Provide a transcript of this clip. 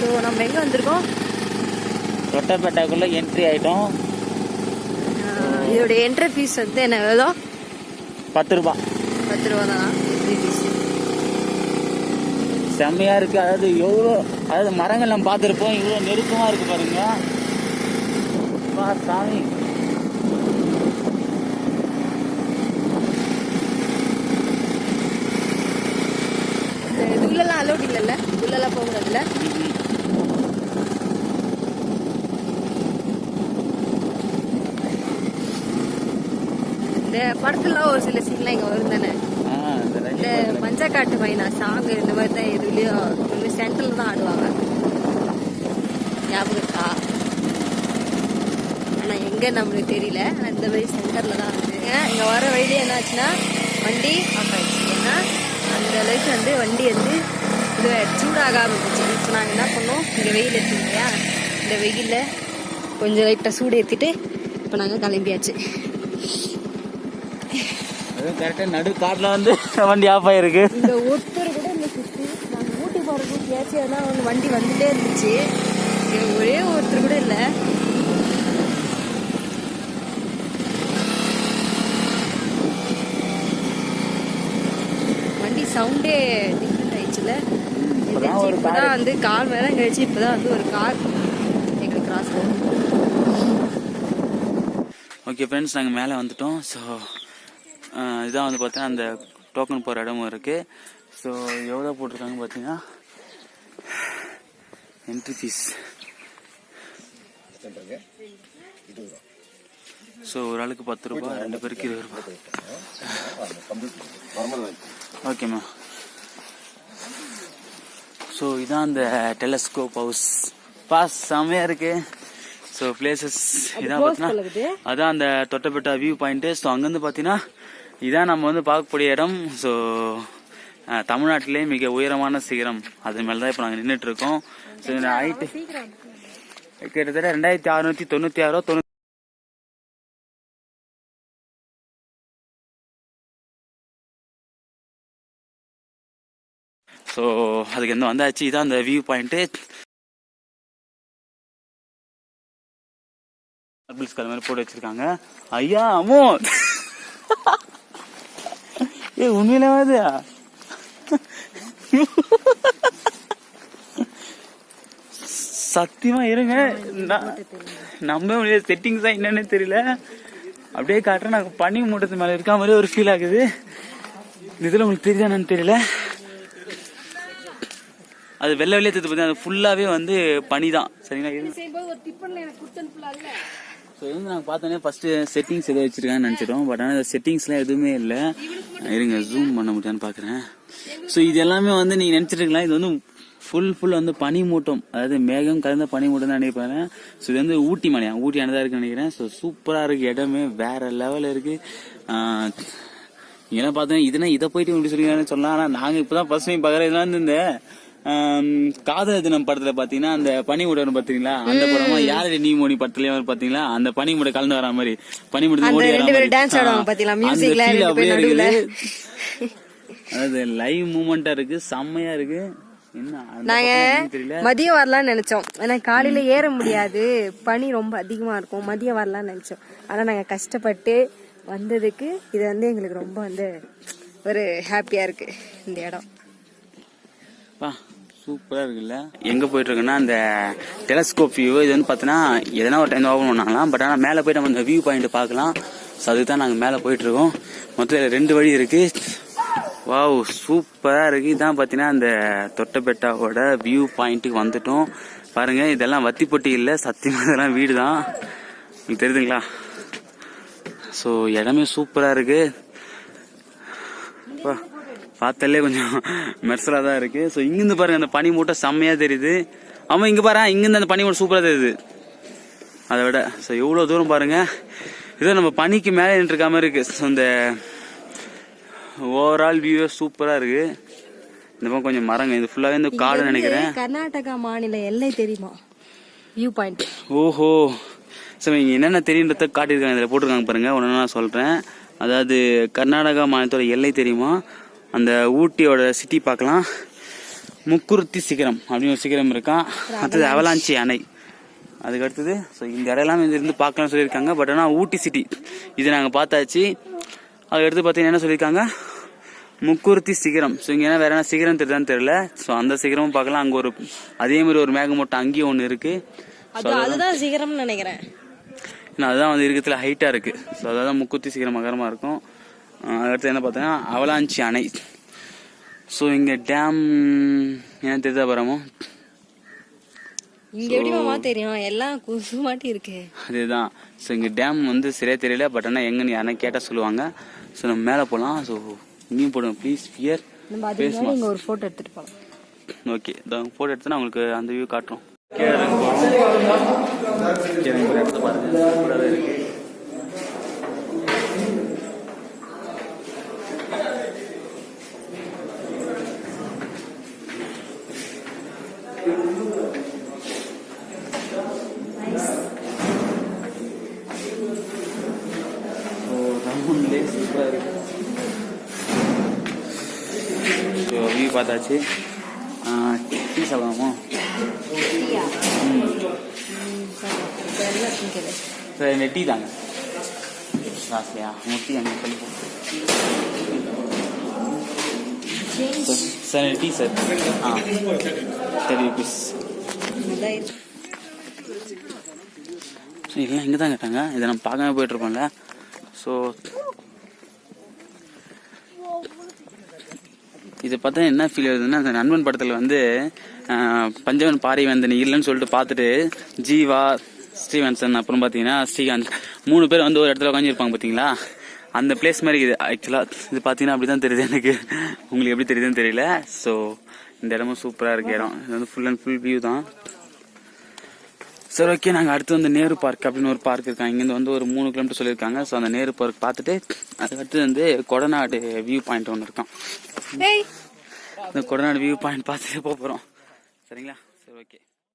So நம்ம எங்கே வந்திருக்கோம்? தொட்டப்பேட்டாக்குள்ளே என்ட்ரி ஆகிட்டோம் இதோட என்ட்ரி ஃபீஸ் வந்து என்ன எவ்வளோ? பத்து ரூபா. பத்து ரூபா தான். என்ட்ரி ஃபீஸ் செம்மையாக இருக்குது அதாவது எவ்வளோ அதாவது மரங்கள் நம்ம பார்த்துருப்போம். இவ்வளோ நெருக்கமாக இருக்குது பாருங்க. பா சாமி. உள்ளெல்லாம் அலோட் இல்லைல்ல? உள்ளெல்லாம் இந்த படத்துல ஒரு சில சீன்லாம் இங்கே வரும் தானே இந்த இந்த. மஞ்சக்காட்டு மைனா சாங் இந்த மாதிரி தான் எதுலேயும் ஒன்று சென்டரில் தான் ஆடுவாங்க. ஞாபகம் இருக்கா? ஆனால் எங்கே நம்மளுக்கு தெரியல. ஆனால் இந்த மாதிரி சென்டரில் தான் வந்து. இங்கே வர வழியிலே என்னாச்சுன்னா வண்டி ஆஃப் ஆயிடுச்சு. ஏன்னா அந்த அளவுக்கு வந்து வண்டி வந்து இது சூடாகாமல் இருந்துச்சு. இப்போ நாங்கள் என்ன பண்ணோம்? இங்கே வெயில் இருக்குது இல்லையா? இந்த வெயிலில் கொஞ்சம் லைட்டாக சூடு ஏற்றிட்டு இப்போ நாங்கள் கிளம்பியாச்சு. கரெக்டாக நடு காட்டில் வந்து வண்டி ஆஃப் ஆகிருக்கு இந்த ஒருத்தர் கூட இல்லை சுற்றி நாங்கள் ஊட்டி போகிறதுக்கு ஏதாச்சும் எதனா ஒன்று வண்டி வந்துட்டே இருந்துச்சு. ஒரே ஒருத்தர் கூட இல்லை. வண்டி சவுண்டே டிஃப்ரெண்ட் ஆயிடுச்சுல. இப்போதான் வந்து கால் நேரம் கழிச்சு இப்போதான் வந்து ஒரு கார் எங்களுக்கு கிராஸ் ஓகே ஃப்ரெண்ட்ஸ் நாங்கள் மேலே வந்துட்டோம். ஸோ இதான் வந்து பார்த்தீங்கன்னா அந்த டோக்கன் போகிற இடமும் இருக்குது ஸோ எவ்வளோ போட்டிருக்காங்க பார்த்தீங்கன்னா என்ட்ரி ஃபீஸ் ஸோ ஒரு ஆளுக்கு பத்து ரூபா ரெண்டு பேருக்கு இருபது ரூபா. ஓகேம்மா ஸோ இதான் அந்த டெலஸ்கோப் ஹவுஸ் பாஸ் செம்மையாக இருக்கு. ஸோ பிளேசஸ் இதான் பார்த்தீங்கன்னா அதான் அந்த தொட்டபெட்டா வியூ பாயிண்ட்டு ஸோ அங்கேருந்து பார்த்தீங்கன்னா இதான் நம்ம வந்து பார்க்கக்கூடிய இடம். ஸோ தமிழ்நாட்டிலே மிக உயரமான சிகரம். அது மேலே தான் இப்போ நாங்கள் நின்றுட்டு இருக்கோம் ஸோ இந்த ஹைட்டு கிட்டத்தட்ட ரெண்டாயிரத்தி அறுநூத்தி தொண்ணூற்றி ஆறோ தொண்ணூத்தி ஸோ அதுக்கு என்ன வந்தாச்சு. இதான் அந்த வியூ பாயிண்ட்டு மார்பிள்ஸ் கல் மாதிரி போட்டு வச்சிருக்காங்க. ஐயா அம்மோ ஏ உண்மையிலே வருதா. சத்தியமா இருங்க. நான் நம்ப முடியாது செட்டிங்ஸ் தான் என்னன்னு தெரியல. அப்படியே காட்டுறேன். நான் பனி மூட்டத்து மேல இருக்க மாதிரி ஒரு ஃபீல் ஆகுது. இதுல உங்களுக்கு தெரியுதா என்னன்னு தெரியல. அது வெள்ளை வெளியே தெரியுது பார்த்தீங்கன்னா அது ஃபுல்லாவே வந்து பனி தான். சரிங்களா? ஸோ இது வந்து நாங்கள் பார்த்தோன்னே ஃபஸ்ட்டு செட்டிங்ஸ் எதோ வச்சிருக்காங்கன்னு நினச்சிட்டோம். பட் ஆனால் செட்டிங்ஸ்லாம் எதுவுமே இல்லை. இருங்க ஜூம் பண்ண முடியான்னு பார்க்குறேன். ஸோ இது எல்லாமே வந்து நீங்கள் நினச்சிருக்கலாம். இது வந்து ஃபுல் ஃபுல் வந்து பனிமூட்டம். அதாவது மேகம் கலந்த பனிமூட்டம் தான் நினைப்பாங்க ஸோ இது வந்து ஊட்டி மலையா? ஊட்டி அனதாக இருக்குன்னு நினைக்கிறேன். ஸோ சூப்பராக இருக்குது இடமே வேறு லெவலில் இருக்குது இங்கெல்லாம் இதெல்லாம் பார்த்தோன்னா இதுனா இதை போயிட்டு இப்படி சொல்லிங்கன்னு சொல்லலாம். ஆனால் நாங்கள் இப்போ தான் ஃபர்ஸ்ட் டைம் பார்க்குறேன் இதெல்லாம் இந்த ஆம், காதலர் தினம் படத்துல பாத்தீங்கன்னா அந்த பனிமுடன் பாத்தீங்களா? அந்த படமா? யாரு நீ மோனி படத்துலயும் பாத்தீங்களா? அந்த பனிமுடை கலந்து வரா மாதிரி. பனிமுடை ஓடி வரா dance ஆடுவாங்க பாத்தீங்களா? ரெண்டு அப்படியே. இருக்குது. அதாவது லைவ் மூமெண்டா இருக்கு செம்மையா இருக்கு. நாங்க மதியம் வரலாம்னு நினைச்சோம். ஆனா காலையில ஏற முடியாது. பனி ரொம்ப அதிகமா இருக்கும். மதியம் வரலாம்னு நினைச்சோம். ஆனா நாங்க கஷ்டப்பட்டு வந்ததுக்கு இது வந்து எங்களுக்கு ரொம்ப வந்து ஒரு ஹாப்பியா இருக்கு இந்த இடம். சூப்பராக சூப்பரா இருக்குல்ல. எங்க போயிட்டு இருக்குன்னா அந்த டெலஸ்கோப் வியூ இது வந்து பார்த்தோன்னா எதனா ஒரு டைம் ஓபன் பண்ணாங்களாம். பட் ஆனால் மேலே போயிட்டு நம்ம இந்த வியூ பாயிண்ட் பார்க்கலாம். ஸோ அதுக்கு தான் நாங்கள் மேலே போயிட்டு இருக்கோம் மொத்தம் ரெண்டு வழி இருக்கு. வாவ் சூப்பரா இருக்கு. இதான் பார்த்தீங்கன்னா அந்த தொட்டபெட்டாவோட வியூ பாயிண்ட்டுக்கு வந்துட்டோம். பாருங்க இதெல்லாம் வத்திப்பொட்டி இல்லை சத்தியமா இதெல்லாம் வீடு தான் உங்களுக்கு தெரியுதுங்களா? ஸோ இடமே சூப்பரா இருக்கு. பார்த்தாலே கொஞ்சம் மெர்சலாக தான் இருக்கு. ஸோ இங்கிருந்து பாருங்க அந்த பனி மூட்டை செம்மையா தெரியுது. ஆமா இங்க பாரு இங்கிருந்து அந்த பனி மூட்டை சூப்பரா தெரியுது. அதை விட ஸோ எவ்வளோ தூரம் பாருங்க. இதோ நம்ம பனிக்கு மேலே நின்றுருக்க மாதிரி இருக்கு. ஸோ இந்த ஓவரால் வியூவே சூப்பரா இருக்கு. இந்த பக்கம் கொஞ்சம் மரங்க இது ஃபுல்லாவே இந்த காடு நினைக்கிறேன். கர்நாடகா மாநில எல்லை தெரியுமா? வியூ பாயிண்ட் ஓஹோ. சரி இங்க என்னென்ன தெரியுன்றத காட்டியிருக்காங்க இதில் போட்டிருக்காங்க பாருங்க. ஒன்று நான் சொல்கிறேன் அதாவது கர்நாடகா மாநிலத்தோட எல்லை தெரியுமா? அந்த ஊட்டியோட சிட்டி பார்க்கலாம். முக்குருத்தி சிகரம் அப்படின்னு ஒரு சிகரம் இருக்கான் அடுத்தது அவலாஞ்சி அணை. அதுக்கு அடுத்தது ஸோ இந்த இது இருந்து பார்க்கலாம்னு சொல்லியிருக்காங்க. பட் ஆனால் ஊட்டி சிட்டி இது நாங்கள் பார்த்தாச்சு. அதுக்கு அடுத்து பார்த்தீங்கன்னா என்ன சொல்லியிருக்காங்க? முக்குருத்தி சிகரம். ஸோ இங்கே வேற என்ன சிகரம் தெரியுதான்னு தெரியல. ஸோ அந்த சிகரமும் பார்க்கலாம். அங்கே ஒரு அதே மாதிரி ஒரு மேகமூட்டம் அங்கேயும் ஒன்று இருக்கு. அது அதுதான் சீக்கிரம்னு நினைக்கிறேன். ஏன்னா அதுதான் வந்து இருக்கிறதுல ஹைட்டாக இருக்கு. ஸோ அதான் முக்குத்தி சிகரம் மகரமாக இருக்கும். அடுத்து என்ன பார்த்தீங்கன்னா அவலாஞ்சி அணை. ஸோ இங்கே டேம் என்ன தெரியுதா பரமோ? இங்க எப்படி மாமா தெரியும்? எல்லாம் குசு மாட்டி இருக்கு. அதுதான். ஸோ இங்கே டேம் வந்து சரியா தெரியல பட் ஆனால் எங்கன்னு யாருன்னா கேட்டால் சொல்லுவாங்க. ஸோ நம்ம மேலே போகலாம் ஸோ இங்கேயும் போடுங்க ப்ளீஸ் ஃபியர் நம்ம அது முன்னாடி இங்க ஒரு போட்டோ எடுத்துட்டு போலாம். ஓகே இந்த ஃபோட்டோ எடுத்து நான் உங்களுக்கு அந்த வியூ காட்டுறோம். பாருங்க. ரவுண்ட்லேயே சூப்பராக இருக்கு ஸோ வியூ பார்த்தாச்சு டீ சாப்பிடாமோ சார் இந்த டீ தாங்க ஆசையா உங்கள் டீ அங்கே சொல்லி சார் டீ சார் ஆ தேர்ட்டி ருபீஸ் ஸோ இதெல்லாம் இங்கே தான் கேட்டாங்க இதை நம்ம பார்க்காம போயிட்டுருப்போம்ல ஸோ இது பார்த்தா என்ன ஃபீல் ஆகுதுன்னா அந்த நண்பன் படத்தில் வந்து பஞ்சவன் பாரி வந்து இல்லைன்னு சொல்லிட்டு பார்த்துட்டு ஜீவா ஸ்ரீவன்சன் அப்புறம் பார்த்தீங்கன்னா ஸ்ரீகாந்த் மூணு பேர் வந்து ஒரு இடத்துல உட்காந்துருப்பாங்க பார்த்தீங்களா? அந்த பிளேஸ் மாதிரி இது ஆக்சுவலாக இது பார்த்தீங்கன்னா அப்படி தான் தெரியுது எனக்கு. உங்களுக்கு எப்படி தெரியுதுன்னு தெரியல. ஸோ இந்த இடமும் சூப்பராக இருக்க இடம். இது வந்து ஃபுல் அண்ட் ஃபுல் வியூ தான். சரி ஓகே நாங்கள் அடுத்து வந்து நேரு பார்க் அப்படின்னு ஒரு பார்க் இருக்காங்க இங்கேருந்து வந்து ஒரு மூணு கிலோமீட்டர் சொல்லியிருக்காங்க. ஸோ அந்த நேரு பார்க் பார்த்துட்டு அதுக்கடுத்து வந்து கொடநாடு வியூ பாயிண்ட் ஒன்று இருக்கான் இந்த கொடநாடு வியூ பாயிண்ட் பார்த்துட்டு போக போகிறோம் சரிங்களா? சரி ஓகே